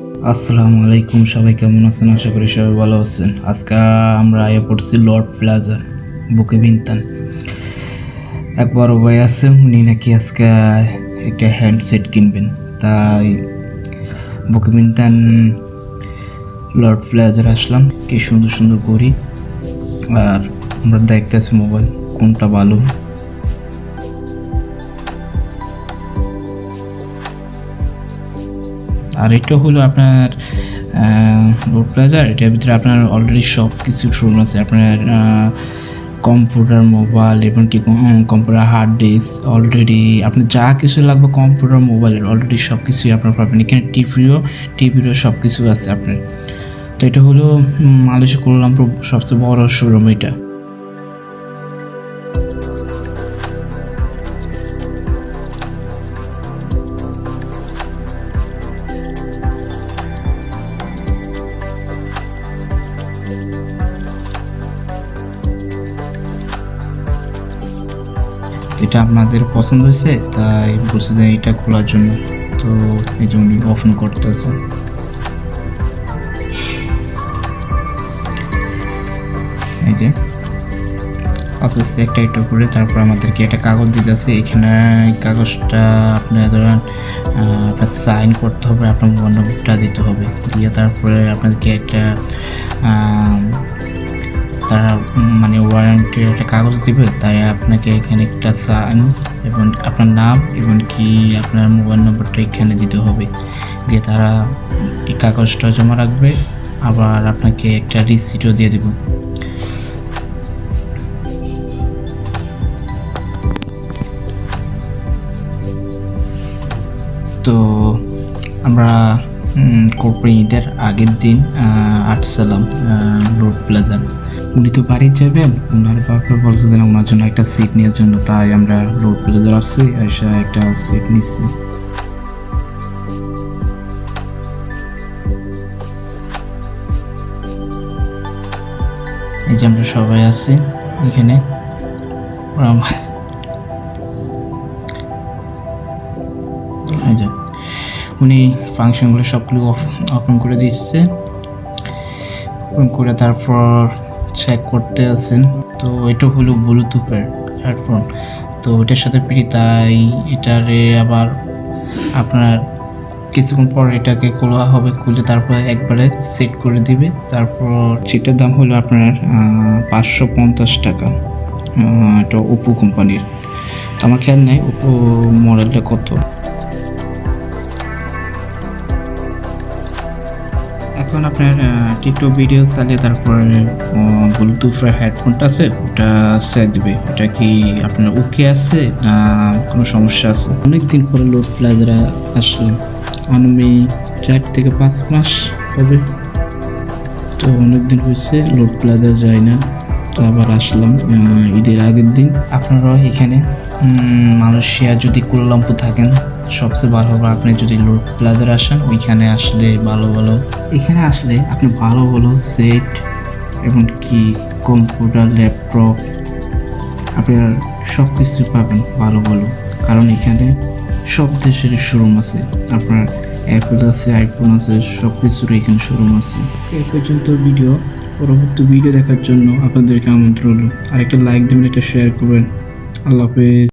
আসসালামু আলাইকুম, সবাই কেমন আছেন? আশা করি সবাই ভালো আছেন। আজকে আমরা আয়া পড়ছি লর্ড প্লাজার, বুকে বিনতান। এক বড় ভাই আছে, উনি নাকি আজকে একটা হ্যান্ডসেট কিনবেন। তাই বুকে বিনতান লর্ড প্লাজার আসলাম। কি সুন্দর সুন্দর করি আর আমরা দেখতেছি মোবাইল, কোনটা ভালো। আর এটা হলো আপনার রোড প্লাজার এটার ভিতরে আপনার অলরেডি সব কিছু শোরুম আছে। আপনার কম্পিউটার মোবাইল এবং কি কম্পিউটার হার্ড ডিস্ক অলরেডি আপনার যা কিছু লাগবে কম্পিউটার মোবাইলের অলরেডি সব কিছুই আপনার পাবেন। এখানে টিভিও টিভিরও সব কিছু আছে আপনার। তো এটা হলো মালয়েশিয়া কুয়ালালামপুর সবচেয়ে বড় শোরুম এটা। এটা আপনাদের পছন্দ হয়েছে, তাই বলছে যে এটা খোলার জন্য। তো এই যে উনি ওপেন করতেছে। এই যে, আস্তে আস্তে একটা একটা করে তারপর আমাদেরকে একটা কাগজ দিতেছে। এখানে কাগজটা আপনার ধরেন আপনার সাইন করতে হবে, আপনার নম্বরটা দিতে হবে। দিয়ে তারপরে আপনাদেরকে একটা ওয়ারেন্টির একটা কাগজ দিবে, তাই আপনাকে এখানে একটা সাইন এবং আপনার নাম এবং কি আপনার মোবাইল নম্বরটা এখানে দিতে হবে। দিয়ে তারা এই কাগজটা জমা রাখবে, আবার আপনাকে একটা রিসিটও দিয়ে দেবো। তো আমরা ঈদের আগের দিন আসছিলাম রোড প্লাজা উনি তো বাড়ি যাবেন। ওনার বলছে বলছিলেন ওনার জন্য একটা সিট নেওয়ার জন্য। তাই আমরা রোড প্লাজা আসছি, এসে একটা সিট নিচ্ছি। এই যে আমরা সবাই আছি এখানে। যে, উনি ফাংশনগুলো সবগুলো ওপেন করে দিচ্ছে করে তারপর চেক করতে আছেন, তো এটা হলো ব্লুটুথের হেডফোন তো এটার সাথে ফ্রি, তাই এটারে আবার আপনার কিছুক্ষণ পর এটাকে খোলা হবে, খুলে তারপর একবারে সেট করে দিবে। তারপর সেটার দাম হলো আপনার পাঁচশো পঞ্চাশ টাকা। এটা ওপো কোম্পানির আমার খেয়াল নেই ওপো মডেলটা কত। এখন আপনার টিকটক ভিডিও চালিয়ে তারপরে ব্লুটুথের হেডফোনটা আছে ওটা সেট দিবে। এটা কি আপনার ওকে আছে না কোনো সমস্যা আছে? অনেক দিন পরে লোড প্লাজারা আসলাম আমি চার থেকে পাঁচ মাস হবে। তো অনেক দিন হয়েছে লোড প্লাজা যায় না। তো আবার আসলাম ঈদের আগের দিন। আপনারাও এখানে? মালয়েশিয়া যদি কুয়ালালামপুর থাকেন, সবচেয়ে ভালো হবে আপনি যদি লোড প্লাজার আসেন, ওইখানে আসলে ভালো ভালো। এখানে আসলে আপনি ভালো ভালো সেট এবং কি, কম্পিউটার, ল্যাপটপ, আপনার সব কিছু পাবেন ভালো ভালো। কারণ এখানে সব দেশের শোরুম আছে। আপনার অ্যাপেল আছে আইফোন আছে সব কিছুর এখানে শোরুম আছে। এই পর্যন্ত ভিডিও পরবর্তী ভিডিও দেখার জন্য আপনাদেরকে আমন্ত্রণ রইল। আরেকটা লাইক দেবেন, একটা শেয়ার করবেন। আল্লাহ হাফেজ।